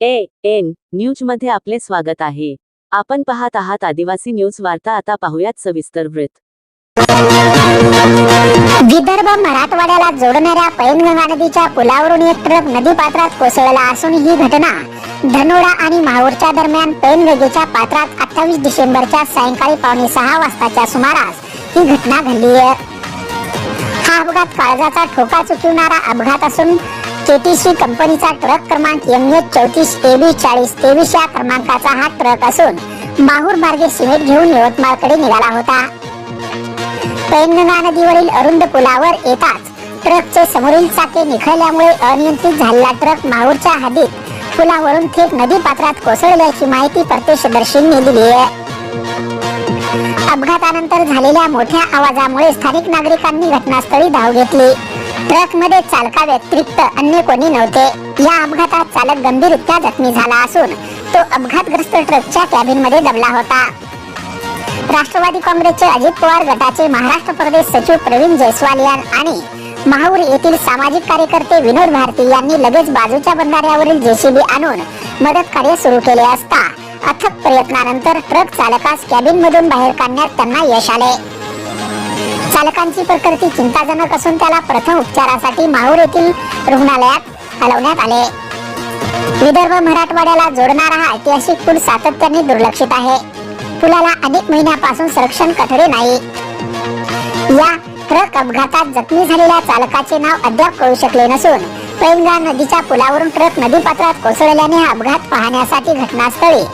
A N न्यूजमध्ये आपले स्वागत आहे. आपण पाहत आहात आदिवासी न्यूज वार्ता आता पाहूयात सविस्तर वृत्त. विदर्भ मराठवाड्याला जोडणाऱ्या पैनगंगा नदीच्या पुलावरून एक ट्रक नदी पात्रात कोसळला असून ही घटना धनोडा आणि माहूरच्या दरम्यान पैनगंगेच्या पात्रात अठ्ठावीस डिसेंबरच्या सायंकाळी पावणे सहा वाजताच्या सुमारास ही घटना घडली आहे. हा अपघात काळजाचा ठोका चुकवणारा अपघात असून केटीसी कंपनीचा ट्रक क्रमांक एम एच चौतीस तेवीस चाळीस तेवीस या क्रमांकाचा हा ट्रक असून माहूर मार्गे सिमेंट घेऊन यवतमाळकडे निघाला होता. पैनगंगा नदीवरील अरुंद पुलावर येताच ट्रकचे समोरील चाके निखळल्यामुळे अनियंत्रित झालेला ट्रक माहूरच्या हद्दीत पुलावरून थेट नदी पात्रात कोसळल्याची माहिती प्रत्यक्षदर्शींनी दिली आहे. अपघातानंतर झालेल्या मोठ्या आवाजामुळे स्थानिक नागरिकांनी घटनास्थळी धाव घेतली. ट्रकमध्ये चालका व्यतिरिक्त अन्य कोणी नव्हते. या अपघातात चालक गंभीररित्या जखमी झाला असून तो अपघातग्रस्त ट्रकच्या कॅबिनमध्ये दबला होता. राष्ट्रवादी काँग्रेसचे अजित पवार गटाचे महाराष्ट्र प्रदेश सचिव प्रवीण जयस्वाल आणि महाऊर येथील सामाजिक कार्यकर्ते विनोद भारती यांनी लगेच बाजूच्या बंधाऱ्यावरील जेसीबी आणून मदत कार्य सुरू केले असता अथक प्रयत्नानंतर ट्रक चालकास कॅबिन मधून बाहेर काढण्यात त्यांना यश आले. चालकांची प्रकृती चिंताजनक असून त्याला प्रथम उपचारासाठी माहूर येथील रुग्णालयात हलवण्यात आले. विदर्भ मराठवाड्याला जोडणारा हा ऐतिहासिक पूल सातत्याने दुर्लक्षित आहे. पुलाला अनेक महिन्यापासून संरक्षण कठडे नाही. या ट्रक अपघातात जखमी झालेल्या चालकाचे नाव अद्याप कळू शकले नसून पैनगा नदीच्या पुलावरून ट्रक नदी पात्रात कोसळल्याने हा अपघात पाहण्यासाठी घटनास्थळी